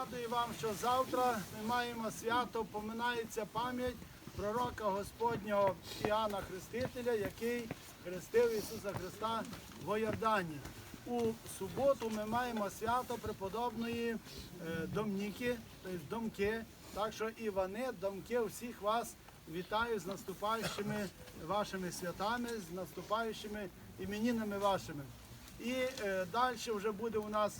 Нагадую вам, що завтра ми маємо свято, поминається пам'ять пророка Господнього Іоанна Хрестителя, який хрестив Ісуса Христа в Йордані. У суботу ми маємо свято преподобної е, Домніки, тобто домки. Так що і вони, домки, всіх вас вітаю з наступаючими вашими святами, з наступаючими іменінами вашими. І е, далі вже буде у нас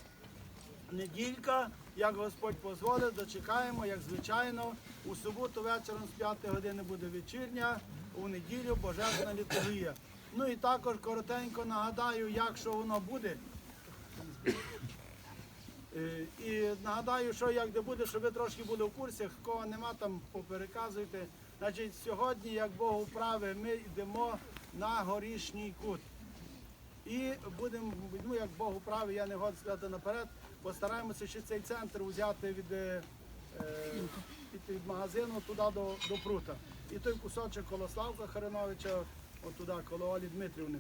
неділька, як Господь дозволить, дочекаємо, як звичайно. У суботу вечором з 5 години буде вечірня, у неділю божественна літургія. Ну і також коротенько нагадаю, як що воно буде. Е, І нагадаю, що як де буде, щоб ви трошки були в курсі, кого нема, там попереказуйте. Значить, сьогодні, як Бог управи, ми йдемо на горішній кут. І будемо, ну як Бог управи, я не годен сказати наперед, постараємося ще цей центр взяти від, е, е, від, від магазину туди до, до прута. І той кусочок коло Славка Хариновича, от туди, коло Олі Дмитрівни,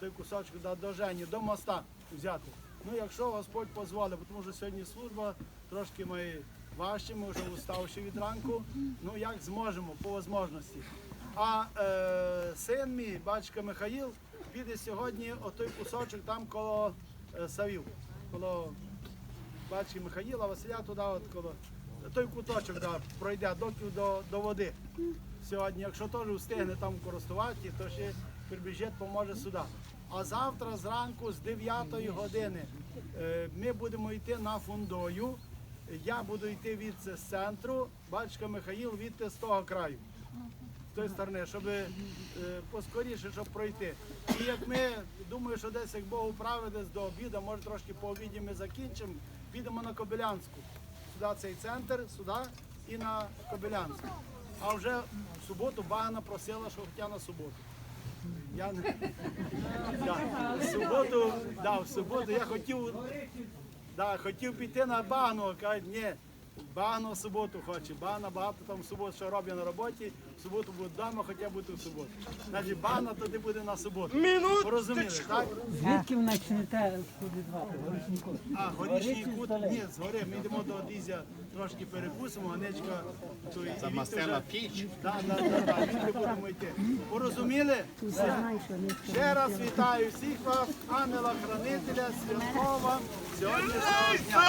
той кусочок до, до Жені, до моста взяти. Ну, якщо Господь дозволить, тому що сьогодні служба трошки ми важче, ми вже уставші від ранку, ну як зможемо, по можливості. А е, син мій, батько Михаїл, піде сьогодні отой кусочок там коло е, Савів, коло батьки Михаїла, Василя туди, от коло той куточок да, пройде доки до, до води. Сьогодні, якщо теж встигне там користувати, то ще прибіжить, поможе сюди. А завтра зранку з 9 години е, ми будемо йти на фундою. Я буду йти від центру, батько Михаїл відти з того краю з тої сторони, щоб е, поскоріше, щоб пройти. І як ми думаю, що десь як Бог управить, десь до обіду, може трошки по обіді ми закінчимо, підемо на Кобилянську. Сюди цей центр, сюди і на Кобилянську. А вже в суботу Багана просила, що хотя на суботу. Я не да. в суботу, да, в суботу я хотів, да, хотів піти на Багану, кажуть, ні. Багано в суботу хоче. Багано багато там в суботу, що роблять на роботі, в суботу буде вдома, хоча бути в суботу. Значить, багано тоді буде на суботу. Порозуміли, так? Звідки почнете сподівати? Горішній А горішній кут, ні, згори, ми йдемо до Одізя, трошки перекусимо, Ганечка, то і Замастила піч. Да, да, звідти будемо йти. Порозуміли? Все. Ще раз вітаю всіх вас, ангела хранителя, святого сьогоднішнього дня.